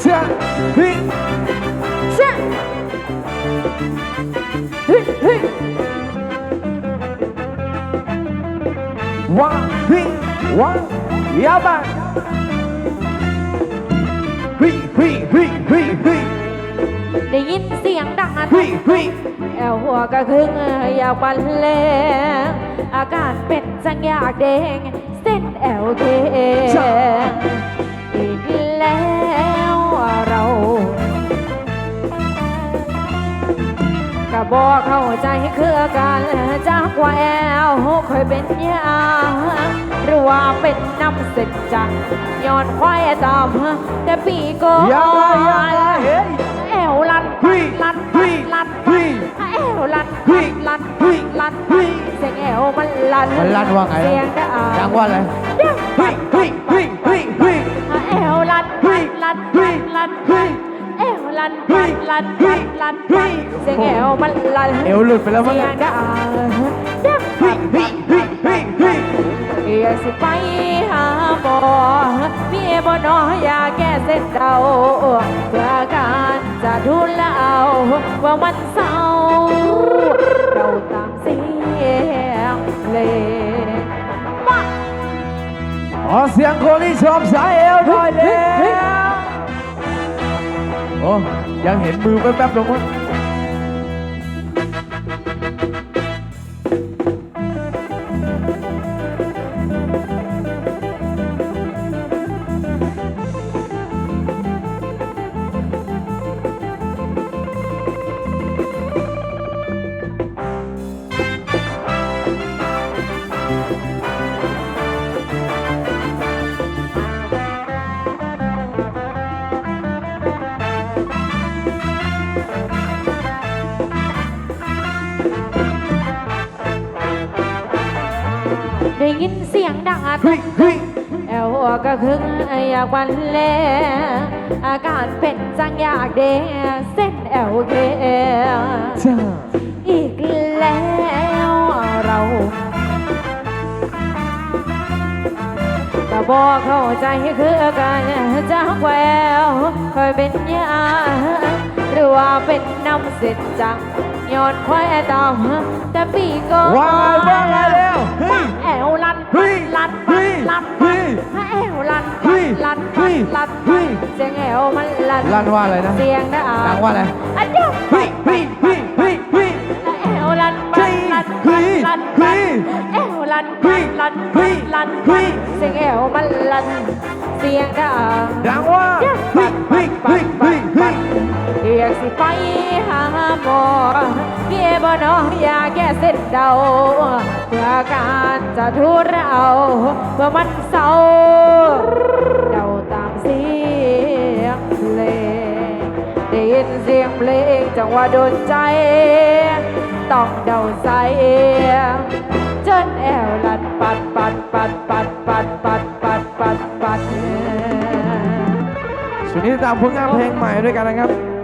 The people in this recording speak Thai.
เชื่อเฮ้เช่เฮ้เฮ้ว้าเฮ้ว้าอย่าบังเฮ้เฮ้เฮ้เฮ้เฮ้ได้ยินเสียงดังอะเฮ้เฮ้แอวหัวกระคึงอยากบันเลงอาการเป็นจังอยากเด้งเส้นแอวเทง บอกเข้าใจคือกันจากว่าแอลคอยเป็นยาหรือว่าเป็นน้ำเสร็จจักย้อนควายตามแต่ปีก่อนแอวลัดลัดลัดลัดแอวลัดลัดลัดเสียงแอวมันลันมันลันว่าไงเสียงดังว่าอะไรแอวลัดลัดลัดลัดแอวลัดลัดลัดลัด เฮ้ยเสียงแอวมันลันเอวหลุดไปแล้วมั้งเสียงดังดังเฮ้ยเฮ้ยเฮ้ยเฮ้ยเฮ้ยอยากสิไปหาหมอมีบ่นออยากแก้เส้นเดาเพื่อการจะดูแลเอาว่ามันเศร้าเราตามเสียงเพลงมาขอเสียงคนที่ชอบสายเอวหน่อยแล้วโอ้ยังเห็นมือแป๊บๆลงมั้ง ได้ยินเสียงดังอะเฮ้ยเฮ้ยแอวหัวก็ครึ่งอยากวันแลอาการเป็นจังอยากเดงเส้นแอวเกจ้าอีกแล้วเราก็บอกเข้าใจคือกันจากแววคอยเป็นยาำเสร็จจังย้อนควายดาวแต่ปีก็ว้าวว่าวงแล้วแอวลันลันลันลันแอวลันลันลันเสียงแอวมันลันลันว่าอะไรนะเสียงนะอะลันว่าอะไรอันเดียวแอวลันลันลันลันลันแอวลันลันลันลันเสียงแอวมันลันเสียงนะอะดังว่าเรียกสิไป หาหมอเพี่บ่น้องอยากแก้เส้นเดาเพื่อการจะทุเราเพื่อมันเศร้าเดาตามเสียงเพลงได้ยินเสียงเพลงจังว่าโดนใจ ต้องเดาใสจนแอวลันปัดปัดปัดปัดปัดปัดปัดปัดปัดช่วงนี้ติดตามผลงานเพลงใหม่ด้วยกันนะครับ